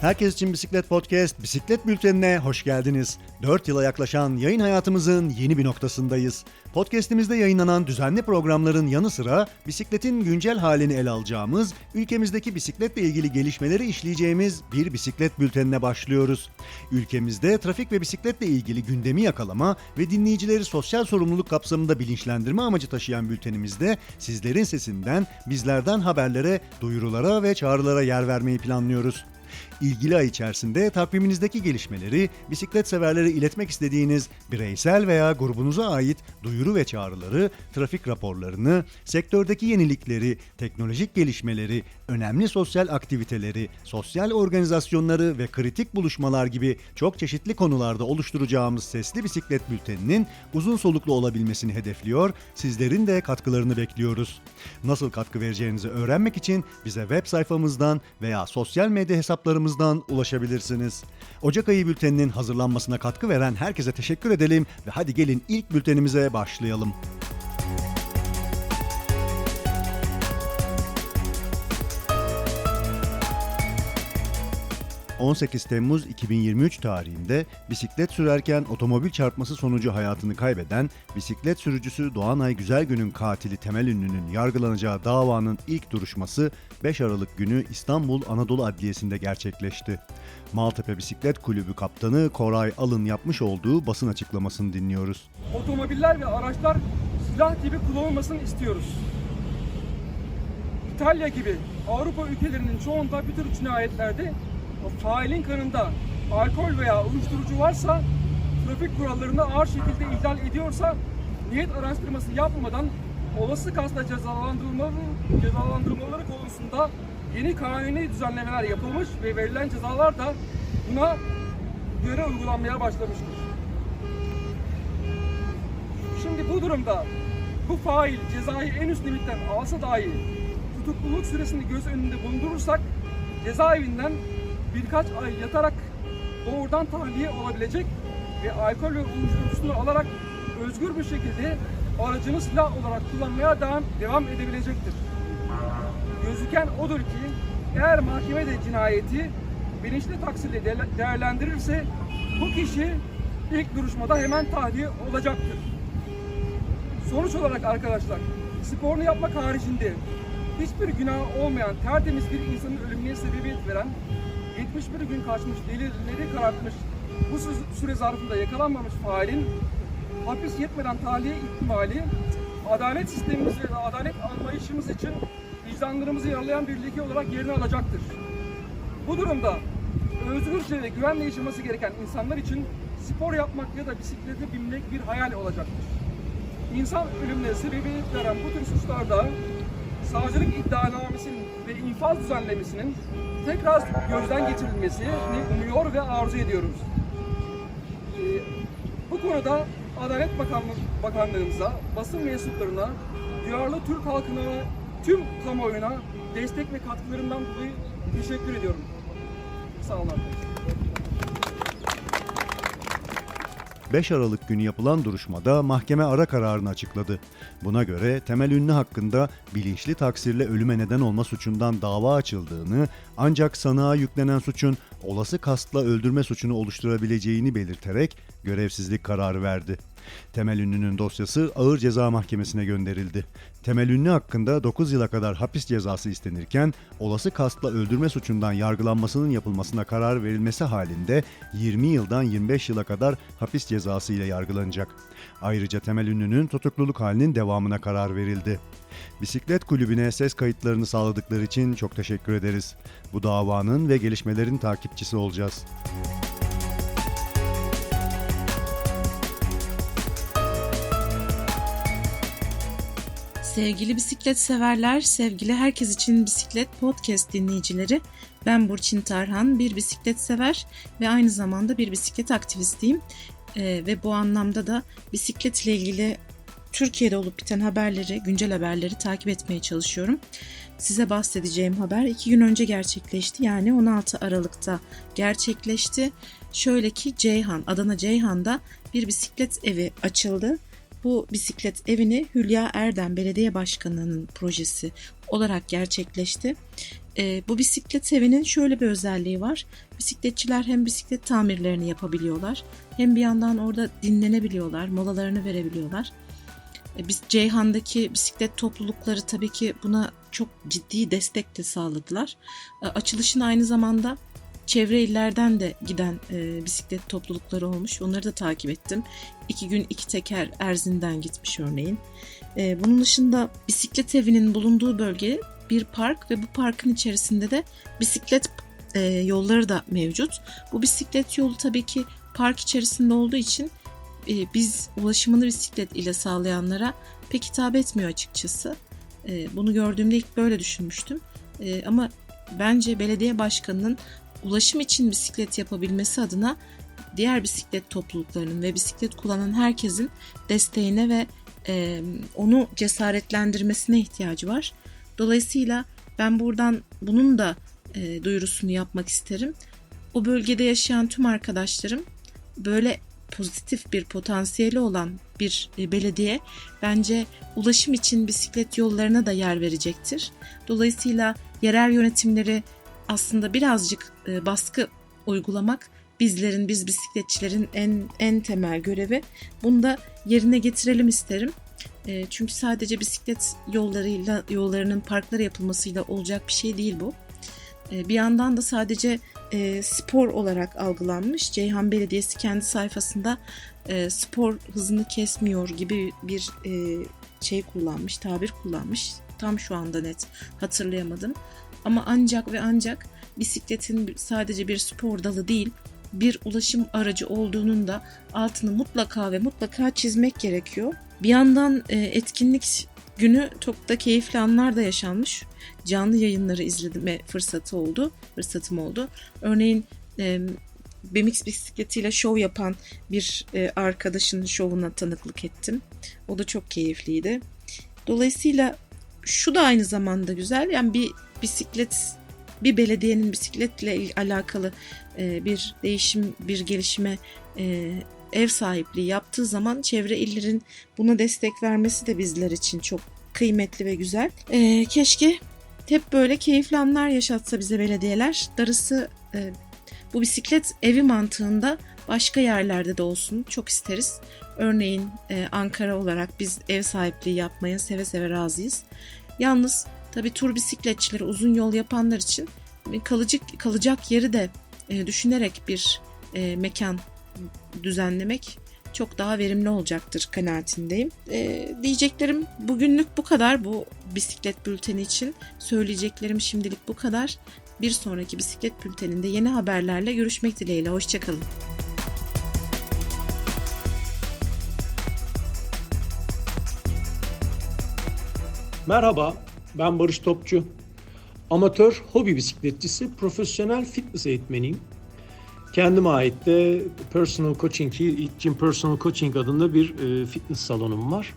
Herkes için Bisiklet Podcast, Bisiklet Bülteni'ne hoş geldiniz. 4 yıla yaklaşan yayın hayatımızın yeni bir noktasındayız. Podcast'imizde yayınlanan düzenli programların yanı sıra bisikletin güncel halini ele alacağımız, ülkemizdeki bisikletle ilgili gelişmeleri işleyeceğimiz bir bisiklet bültenine başlıyoruz. Ülkemizde trafik ve bisikletle ilgili gündemi yakalama ve dinleyicileri sosyal sorumluluk kapsamında bilinçlendirme amacı taşıyan bültenimizde sizlerin sesinden, bizlerden haberlere, duyurulara ve çağrılara yer vermeyi planlıyoruz. İlgili ay içerisinde takviminizdeki gelişmeleri, bisiklet severlere iletmek istediğiniz bireysel veya grubunuza ait duyuru ve çağrıları, trafik raporlarını, sektördeki yenilikleri, teknolojik gelişmeleri, önemli sosyal aktiviteleri, sosyal organizasyonları ve kritik buluşmalar gibi çok çeşitli konularda oluşturacağımız sesli bisiklet bülteninin uzun soluklu olabilmesini hedefliyor, sizlerin de katkılarını bekliyoruz. Nasıl katkı vereceğinizi öğrenmek için bize web sayfamızdan veya sosyal medya hesaplarımızdan ulaşabilirsiniz. Ocak ayı bülteninin hazırlanmasına katkı veren herkese teşekkür edelim ve hadi gelin ilk bültenimize başlayalım. 18 Temmuz 2023 tarihinde bisiklet sürerken otomobil çarpması sonucu hayatını kaybeden bisiklet sürücüsü Doğanay Güzelgün'ün katili Temel Ünlü'nün yargılanacağı davanın ilk duruşması 5 Aralık günü İstanbul Anadolu Adliyesi'nde gerçekleşti. Maltepe Bisiklet Kulübü Kaptanı Koray Alın yapmış olduğu basın açıklamasını dinliyoruz. Otomobiller ve araçlar silah gibi kullanılmasını istiyoruz. İtalya gibi Avrupa ülkelerinin çoğunda bir tür cinayetlerde failin kanında alkol veya uyuşturucu varsa trafik kurallarını ağır şekilde ihlal ediyorsa niyet araştırması yapmadan olası kasla cezalandırılmaları, cezalandırılmaları konusunda yeni kanuni düzenlemeler yapılmış ve verilen cezalar da buna göre uygulanmaya başlamıştır. Şimdi bu durumda bu fail cezayı en üst limitten alsa dahi tutukluluk süresini göz önünde bulundurursak cezaevinden birkaç ay yatarak doğrudan tahliye olabilecek ve alkol ve uyuşturucusunu alarak özgür bir şekilde aracını silah olarak kullanmaya devam, devam edebilecektir. Gözüken odur ki eğer mahkeme de cinayeti bilinçli taksirle de- değerlendirirse bu kişi ilk duruşmada hemen tahliye olacaktır. Sonuç olarak arkadaşlar sporunu yapmak haricinde hiçbir günah olmayan tertemiz bir insanın ölümüne sebebiyet veren 71 gün kaçmış delilleri karartmış bu sü- süre zarfında yakalanmamış failin hapis yetmeden tahliye ihtimali adalet sistemimiz ve adalet anlayışımız için vicdanlarımızı yaralayan bir leke olarak yerini alacaktır. Bu durumda özgürce ve güvenle yaşaması gereken insanlar için spor yapmak ya da bisiklete binmek bir hayal olacaktır. İnsan ölümüne sebebiyet veren bu tür suçlarda savcılık iddianamesinin ve infaz düzenlemesinin tekrar gözden geçirilmesini umuyor ve arzu ediyoruz. Ee, bu konuda Adalet Bakanlığı, Bakanlığımıza, basın mensuplarına, duyarlı Türk halkına ve tüm kamuoyuna destek ve katkılarından dolayı teşekkür ediyorum. Sağ olun 5 Aralık günü yapılan duruşmada mahkeme ara kararını açıkladı. Buna göre Temel Ünlü hakkında bilinçli taksirle ölüme neden olma suçundan dava açıldığını ancak sanığa yüklenen suçun olası kastla öldürme suçunu oluşturabileceğini belirterek görevsizlik kararı verdi. Temel Ünlü'nün dosyası Ağır Ceza Mahkemesi'ne gönderildi. Temel Ünlü hakkında 9 yıla kadar hapis cezası istenirken olası kastla öldürme suçundan yargılanmasının yapılmasına karar verilmesi halinde 20 yıldan 25 yıla kadar hapis cezası ile yargılanacak. Ayrıca Temel Ünlü'nün tutukluluk halinin devamına karar verildi. Bisiklet kulübüne ses kayıtlarını sağladıkları için çok teşekkür ederiz. Bu davanın ve gelişmelerin takipçisi olacağız. Sevgili bisiklet severler, sevgili herkes için bisiklet podcast dinleyicileri. Ben Burçin Tarhan, bir bisiklet sever ve aynı zamanda bir bisiklet aktivistiyim. Ee, ve bu anlamda da bisiklet ile ilgili Türkiye'de olup biten haberleri, güncel haberleri takip etmeye çalışıyorum. Size bahsedeceğim haber iki gün önce gerçekleşti. Yani 16 Aralık'ta gerçekleşti. Şöyle ki Ceyhan, Adana Ceyhan'da bir bisiklet evi açıldı. Bu bisiklet evini Hülya Erdem Belediye Başkanı'nın projesi olarak gerçekleşti. E, bu bisiklet evinin şöyle bir özelliği var. Bisikletçiler hem bisiklet tamirlerini yapabiliyorlar hem bir yandan orada dinlenebiliyorlar, molalarını verebiliyorlar. E, Biz Ceyhan'daki bisiklet toplulukları tabii ki buna çok ciddi destek de sağladılar. E, Açılışın aynı zamanda çevre illerden de giden e, bisiklet toplulukları olmuş. Onları da takip ettim. İki gün iki teker Erzin'den gitmiş örneğin. E, bunun dışında bisiklet evinin bulunduğu bölge bir park ve bu parkın içerisinde de bisiklet e, yolları da mevcut. Bu bisiklet yolu tabii ki park içerisinde olduğu için e, biz ulaşımını bisiklet ile sağlayanlara pek hitap etmiyor açıkçası. E, bunu gördüğümde ilk böyle düşünmüştüm. E, ama bence belediye başkanının ulaşım için bisiklet yapabilmesi adına diğer bisiklet topluluklarının ve bisiklet kullanan herkesin desteğine ve e, onu cesaretlendirmesine ihtiyacı var. Dolayısıyla ben buradan bunun da e, duyurusunu yapmak isterim. O bölgede yaşayan tüm arkadaşlarım böyle pozitif bir potansiyeli olan bir e, belediye bence ulaşım için bisiklet yollarına da yer verecektir. Dolayısıyla yerel yönetimleri aslında birazcık e, baskı uygulamak bizlerin, biz bisikletçilerin en en temel görevi. Bunu da yerine getirelim isterim. E, Çünkü sadece bisiklet yollarıyla yollarının parklara yapılmasıyla olacak bir şey değil bu. E, Bir yandan da sadece spor olarak algılanmış. Ceyhan Belediyesi kendi sayfasında spor hızını kesmiyor gibi bir şey kullanmış, tabir kullanmış. Tam şu anda net hatırlayamadım. Ama ancak ve ancak bisikletin sadece bir spor dalı değil, bir ulaşım aracı olduğunun da altını mutlaka ve mutlaka çizmek gerekiyor. Bir yandan e, etkinlik günü çok da keyifli anlar da yaşanmış. Canlı yayınları izleme fırsatı oldu, fırsatım oldu. Örneğin BMX bisikletiyle şov yapan bir e, arkadaşın şovuna tanıklık ettim. O da çok keyifliydi. Dolayısıyla şu da aynı zamanda güzel. Yani bir bisiklet bir belediyenin bisikletle alakalı e, bir değişim, bir gelişime e, ev sahipliği yaptığı zaman çevre illerin buna destek vermesi de bizler için çok kıymetli ve güzel. E, keşke hep böyle keyifli anlar yaşatsa bize belediyeler. Darısı bu bisiklet evi mantığında başka yerlerde de olsun çok isteriz. Örneğin Ankara olarak biz ev sahipliği yapmaya seve seve razıyız. Yalnız tabii tur bisikletçileri uzun yol yapanlar için kalıcı kalacak yeri de e, düşünerek bir e, mekan düzenlemek çok daha verimli olacaktır kanaatindeyim. E, diyeceklerim bugünlük bu kadar bu bisiklet bülteni için. Söyleyeceklerim şimdilik bu kadar. Bir sonraki bisiklet bülteninde yeni haberlerle görüşmek dileğiyle. Hoşçakalın. Merhaba, ben Barış Topçu. Amatör hobi bisikletçisi, profesyonel fitness eğitmeniyim. Kendime ait de Personal Coaching, Gym Personal Coaching adında bir e, fitness salonum var.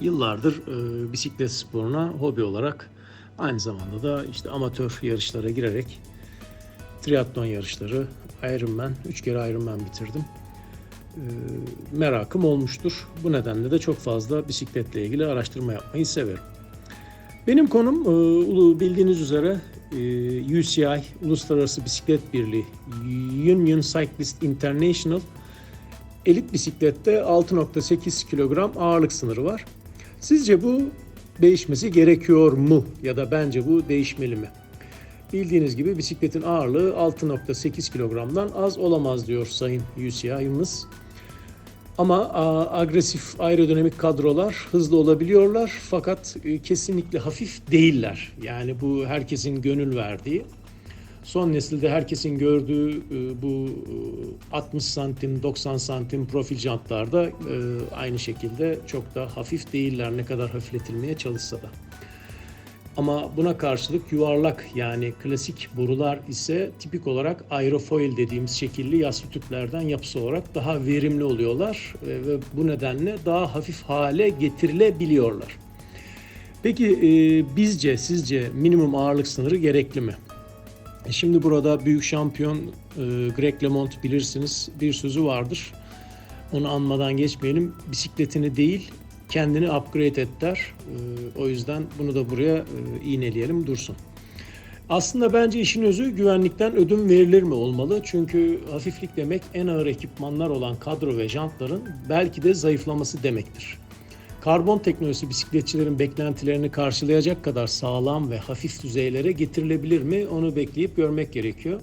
Yıllardır e, bisiklet sporuna hobi olarak aynı zamanda da işte amatör yarışlara girerek triatlon yarışları, Ironman, 3 kere Ironman bitirdim. E, merakım olmuştur. Bu nedenle de çok fazla bisikletle ilgili araştırma yapmayı severim. Benim konum e, bildiğiniz üzere e, UCI Uluslararası Bisiklet Birliği Union Cyclist International elit bisiklette 6.8 kilogram ağırlık sınırı var. Sizce bu değişmesi gerekiyor mu ya da bence bu değişmeli mi? Bildiğiniz gibi bisikletin ağırlığı 6.8 kilogramdan az olamaz diyor Sayın UCI'miz. Ama agresif aerodinamik kadrolar hızlı olabiliyorlar fakat e, kesinlikle hafif değiller. Yani bu herkesin gönül verdiği. Son nesilde herkesin gördüğü e, bu e, 60 santim 90 santim profil jantlarda e, aynı şekilde çok da hafif değiller ne kadar hafifletilmeye çalışsa da. Ama buna karşılık yuvarlak yani klasik borular ise tipik olarak aerofoil dediğimiz şekilli yassı tüplerden yapısı olarak daha verimli oluyorlar e, ve bu nedenle daha hafif hale getirilebiliyorlar. Peki e, bizce sizce minimum ağırlık sınırı gerekli mi? E, Şimdi burada büyük şampiyon e, Greg LeMond bilirsiniz bir sözü vardır. onu anmadan geçmeyelim. Bisikletini değil, kendini upgrade et der. Ee, o yüzden bunu da buraya e, iğneleyelim dursun. Aslında bence işin özü güvenlikten ödün verilir mi olmalı? Çünkü hafiflik demek en ağır ekipmanlar olan kadro ve jantların belki de zayıflaması demektir. Karbon teknolojisi bisikletçilerin beklentilerini karşılayacak kadar sağlam ve hafif düzeylere getirilebilir mi? Onu bekleyip görmek gerekiyor.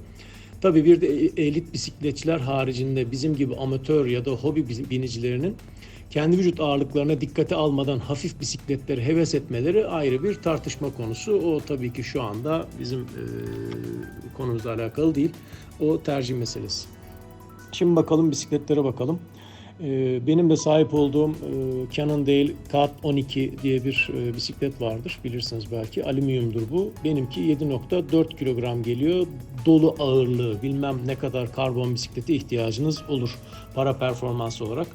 Tabii bir de e- elit bisikletçiler haricinde bizim gibi amatör ya da hobi bi- binicilerinin kendi vücut ağırlıklarına dikkate almadan hafif bisikletleri heves etmeleri ayrı bir tartışma konusu. O tabii ki şu anda bizim e, konumuzla alakalı değil. O tercih meselesi. Şimdi bakalım bisikletlere bakalım. Ee, Benim de sahip olduğum e, Cannondale Cat 12 diye bir e, bisiklet vardır. Bilirsiniz belki. Alüminyumdur bu. Benimki 7.4 kilogram geliyor. Dolu ağırlığı. Bilmem ne kadar karbon bisiklete ihtiyacınız olur para performans olarak.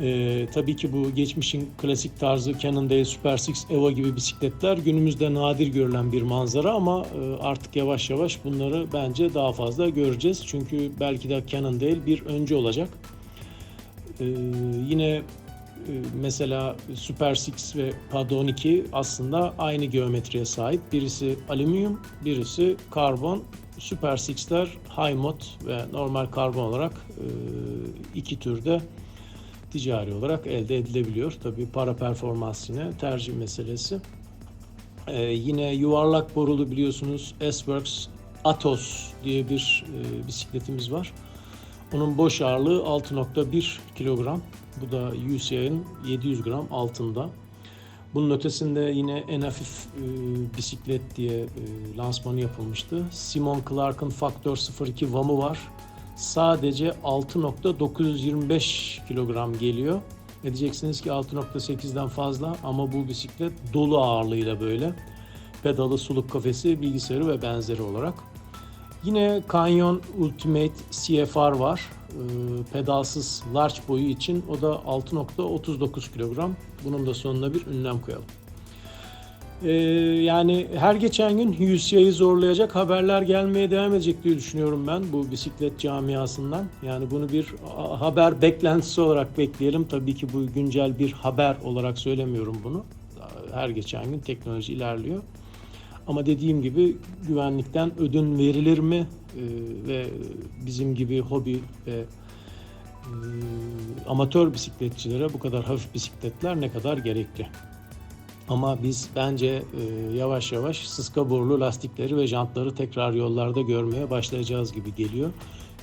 Ee, tabii ki bu geçmişin klasik tarzı Cannondale Super Six Evo gibi bisikletler günümüzde nadir görülen bir manzara ama e, artık yavaş yavaş bunları bence daha fazla göreceğiz. Çünkü belki de Cannondale bir öncü olacak. Ee, yine e, mesela Super Six ve Pad 12 aslında aynı geometriye sahip. Birisi alüminyum, birisi karbon. Super Six'ler high mod ve normal karbon olarak e, iki türde ticari olarak elde edilebiliyor. Tabii para performans tercih meselesi. Ee, yine yuvarlak borulu biliyorsunuz S-Works Atos diye bir e, bisikletimiz var. Onun boş ağırlığı 6.1 kilogram. Bu da UCI'nin 700 gram altında. Bunun ötesinde yine en hafif e, bisiklet diye e, lansmanı yapılmıştı. Simon Clark'ın Factor 02 VAM'ı var. Sadece 6.925 kilogram geliyor. Ne diyeceksiniz ki 6.8'den fazla ama bu bisiklet dolu ağırlığıyla böyle. Pedalı, suluk kafesi, bilgisayarı ve benzeri olarak. Yine Canyon Ultimate CFR var. Ee, pedalsız large boyu için o da 6.39 kilogram. Bunun da sonuna bir ünlem koyalım. Ee, yani her geçen gün UCI'yi zorlayacak haberler gelmeye devam edecek diye düşünüyorum ben bu bisiklet camiasından. Yani bunu bir haber beklentisi olarak bekleyelim. Tabii ki bu güncel bir haber olarak söylemiyorum bunu. Her geçen gün teknoloji ilerliyor. Ama dediğim gibi güvenlikten ödün verilir mi Ee, ve bizim gibi hobi ve e, amatör bisikletçilere bu kadar hafif bisikletler ne kadar gerekli? Ama biz bence e, yavaş yavaş sıska borulu lastikleri ve jantları tekrar yollarda görmeye başlayacağız gibi geliyor.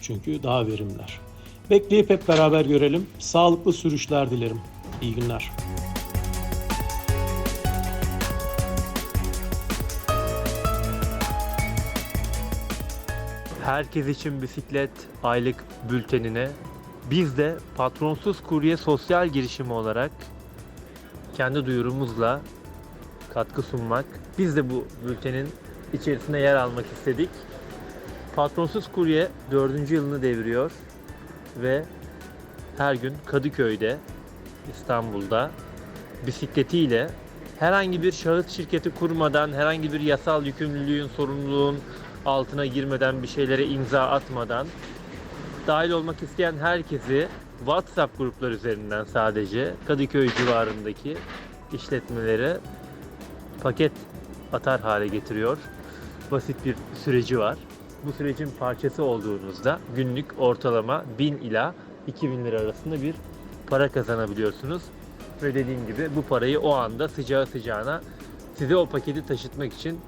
Çünkü daha verimler. Bekleyip hep beraber görelim. Sağlıklı sürüşler dilerim. İyi günler. Herkes için bisiklet aylık bültenine biz de patronsuz kurye sosyal girişimi olarak kendi duyurumuzla katkı sunmak. Biz de bu bültenin içerisinde yer almak istedik. Patronsuz kurye 4. yılını deviriyor ve her gün Kadıköy'de, İstanbul'da bisikletiyle herhangi bir şahıs şirketi kurmadan, herhangi bir yasal yükümlülüğün, sorumluluğun altına girmeden, bir şeylere imza atmadan dahil olmak isteyen herkesi WhatsApp gruplar üzerinden sadece Kadıköy civarındaki işletmelere paket atar hale getiriyor. Basit bir süreci var. Bu sürecin parçası olduğunuzda günlük ortalama 1000 ila 2000 lira arasında bir para kazanabiliyorsunuz. Ve dediğim gibi bu parayı o anda sıcağı sıcağına size o paketi taşıtmak için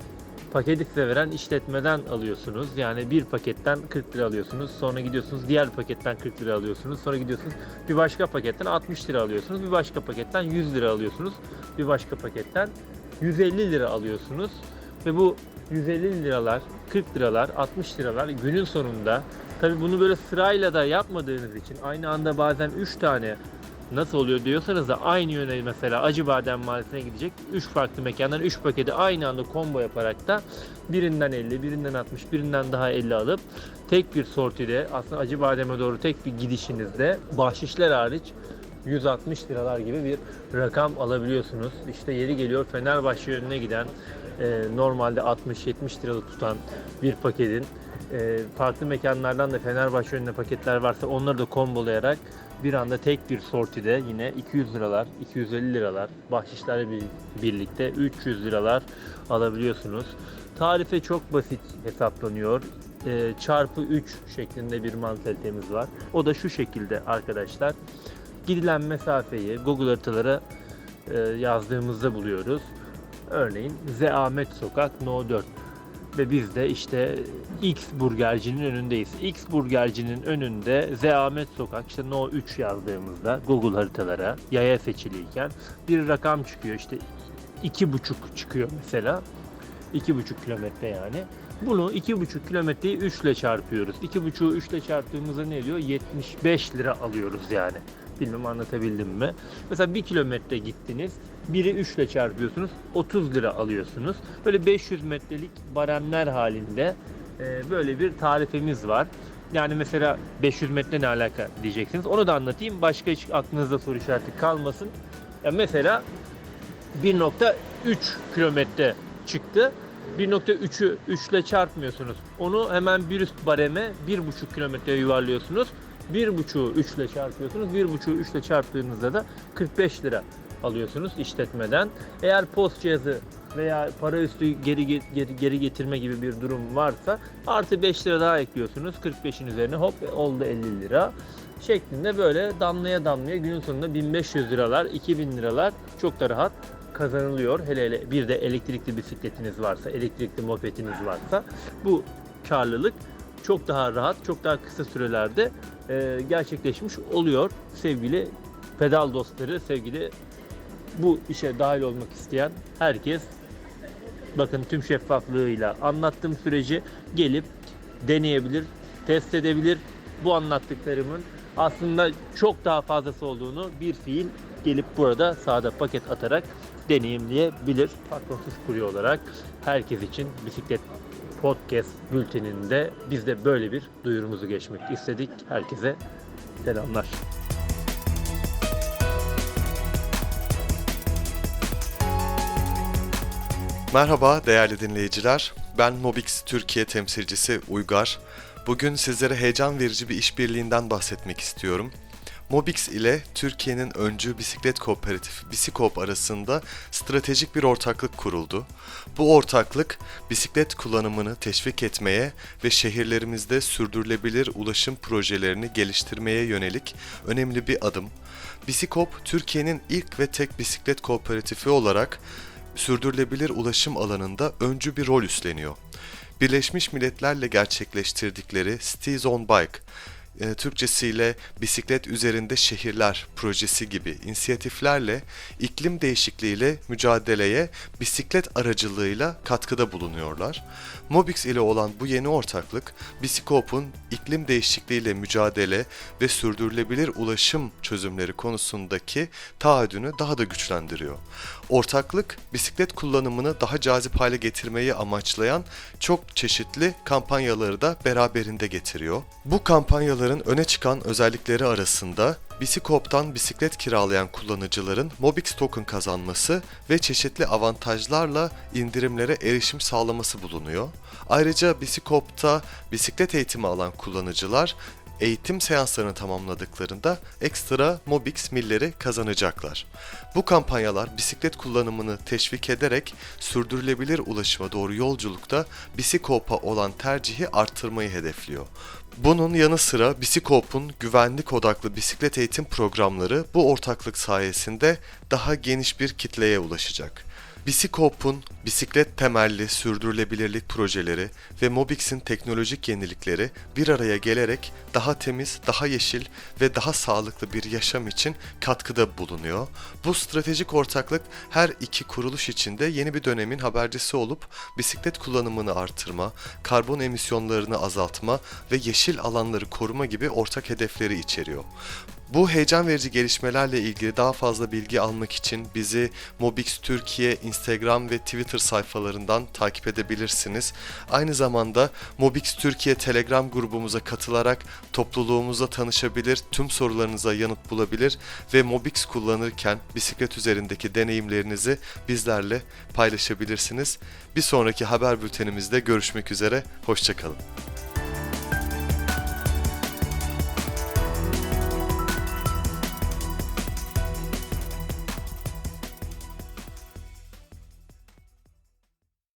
paketi size veren işletmeden alıyorsunuz. Yani bir paketten 40 lira alıyorsunuz. Sonra gidiyorsunuz diğer paketten 40 lira alıyorsunuz. Sonra gidiyorsunuz bir başka paketten 60 lira alıyorsunuz. Bir başka paketten 100 lira alıyorsunuz. Bir başka paketten 150 lira alıyorsunuz. Ve bu 150 liralar, 40 liralar, 60 liralar günün sonunda tabi bunu böyle sırayla da yapmadığınız için aynı anda bazen 3 tane nasıl oluyor diyorsanız da aynı yöne mesela Acıbadem Mahallesi'ne gidecek 3 farklı mekandan 3 paketi aynı anda combo yaparak da birinden 50, birinden 60, birinden daha 50 alıp tek bir sortide aslında Acıbadem'e doğru tek bir gidişinizde bahşişler hariç 160 liralar gibi bir rakam alabiliyorsunuz. İşte yeri geliyor Fenerbahçe yönüne giden e, normalde 60-70 liralık tutan bir paketin e, farklı mekanlardan da Fenerbahçe yönüne paketler varsa onları da kombolayarak bir anda tek bir sortide yine 200 liralar, 250 liralar bahşişlerle bir- birlikte 300 liralar alabiliyorsunuz. Tarife çok basit hesaplanıyor. Ee, çarpı 3 şeklinde bir mantalitemiz var. O da şu şekilde arkadaşlar. Gidilen mesafeyi Google haritalara e, yazdığımızda buluyoruz. Örneğin Zeamet Sokak No 4 ve biz de işte X burgercinin önündeyiz. X burgercinin önünde Zeamet Sokak işte No 3 yazdığımızda Google haritalara yaya seçiliyken bir rakam çıkıyor. İşte iki buçuk çıkıyor mesela. iki buçuk kilometre yani. Bunu iki buçuk kilometreyi 3 ile çarpıyoruz. İki buçuğu 3 ile çarptığımızda ne diyor? 75 lira alıyoruz yani. Bilmem anlatabildim mi? Mesela 1 kilometre gittiniz. Biri 3 ile çarpıyorsunuz. 30 lira alıyorsunuz. Böyle 500 metrelik baremler halinde e, böyle bir tarifemiz var. Yani mesela 500 metre ne alaka diyeceksiniz. Onu da anlatayım. Başka hiç aklınızda soru işareti kalmasın. Ya mesela 1.3 kilometre çıktı. 1.3'ü 3 ile çarpmıyorsunuz. Onu hemen bir üst bareme 1.5 kilometreye yuvarlıyorsunuz. 1.5'u 3 ile çarpıyorsunuz. 1.5'u 3 ile çarptığınızda da 45 lira alıyorsunuz işletmeden. Eğer post cihazı veya para üstü geri, geri, geri getirme gibi bir durum varsa artı 5 lira daha ekliyorsunuz. 45'in üzerine hop oldu 50 lira şeklinde böyle damlaya damlaya günün sonunda 1500 liralar, 2000 liralar çok da rahat kazanılıyor. Hele hele bir de elektrikli bisikletiniz varsa, elektrikli mopediniz varsa bu karlılık çok daha rahat, çok daha kısa sürelerde e, gerçekleşmiş oluyor sevgili pedal dostları, sevgili bu işe dahil olmak isteyen herkes bakın tüm şeffaflığıyla anlattığım süreci gelip deneyebilir, test edebilir. Bu anlattıklarımın aslında çok daha fazlası olduğunu bir fiil gelip burada sağda paket atarak deneyimleyebilir. Patronsuz kurye olarak herkes için bisiklet podcast bülteninde biz de böyle bir duyurumuzu geçmek istedik. Herkese selamlar. Merhaba değerli dinleyiciler. Ben Mobix Türkiye temsilcisi Uygar. Bugün sizlere heyecan verici bir işbirliğinden bahsetmek istiyorum. Mobix ile Türkiye'nin öncü bisiklet kooperatifi Bisikop arasında stratejik bir ortaklık kuruldu. Bu ortaklık bisiklet kullanımını teşvik etmeye ve şehirlerimizde sürdürülebilir ulaşım projelerini geliştirmeye yönelik önemli bir adım. Bisikop, Türkiye'nin ilk ve tek bisiklet kooperatifi olarak sürdürülebilir ulaşım alanında öncü bir rol üstleniyor. Birleşmiş Milletler'le gerçekleştirdikleri Cities on Bike, e, Türkçesiyle bisiklet üzerinde şehirler projesi gibi inisiyatiflerle iklim değişikliğiyle mücadeleye bisiklet aracılığıyla katkıda bulunuyorlar. Mobix ile olan bu yeni ortaklık, Bisikop'un iklim değişikliğiyle mücadele ve sürdürülebilir ulaşım çözümleri konusundaki taahhüdünü daha da güçlendiriyor. Ortaklık, bisiklet kullanımını daha cazip hale getirmeyi amaçlayan çok çeşitli kampanyaları da beraberinde getiriyor. Bu kampanyaların öne çıkan özellikleri arasında Bisikop'tan bisiklet kiralayan kullanıcıların Mobix token kazanması ve çeşitli avantajlarla indirimlere erişim sağlaması bulunuyor. Ayrıca Bisikop'ta bisiklet eğitimi alan kullanıcılar eğitim seanslarını tamamladıklarında ekstra Mobix milleri kazanacaklar. Bu kampanyalar bisiklet kullanımını teşvik ederek sürdürülebilir ulaşıma doğru yolculukta Bisikop'a olan tercihi artırmayı hedefliyor. Bunun yanı sıra Bisikop'un güvenlik odaklı bisiklet eğitim programları bu ortaklık sayesinde daha geniş bir kitleye ulaşacak. Bisikop'un bisiklet temelli sürdürülebilirlik projeleri ve Mobix'in teknolojik yenilikleri bir araya gelerek daha temiz, daha yeşil ve daha sağlıklı bir yaşam için katkıda bulunuyor. Bu stratejik ortaklık her iki kuruluş içinde yeni bir dönemin habercisi olup bisiklet kullanımını artırma, karbon emisyonlarını azaltma ve yeşil alanları koruma gibi ortak hedefleri içeriyor. Bu heyecan verici gelişmelerle ilgili daha fazla bilgi almak için bizi Mobix Türkiye Instagram ve Twitter sayfalarından takip edebilirsiniz. Aynı zamanda Mobix Türkiye Telegram grubumuza katılarak topluluğumuzla tanışabilir, tüm sorularınıza yanıt bulabilir ve Mobix kullanırken bisiklet üzerindeki deneyimlerinizi bizlerle paylaşabilirsiniz. Bir sonraki haber bültenimizde görüşmek üzere, hoşçakalın.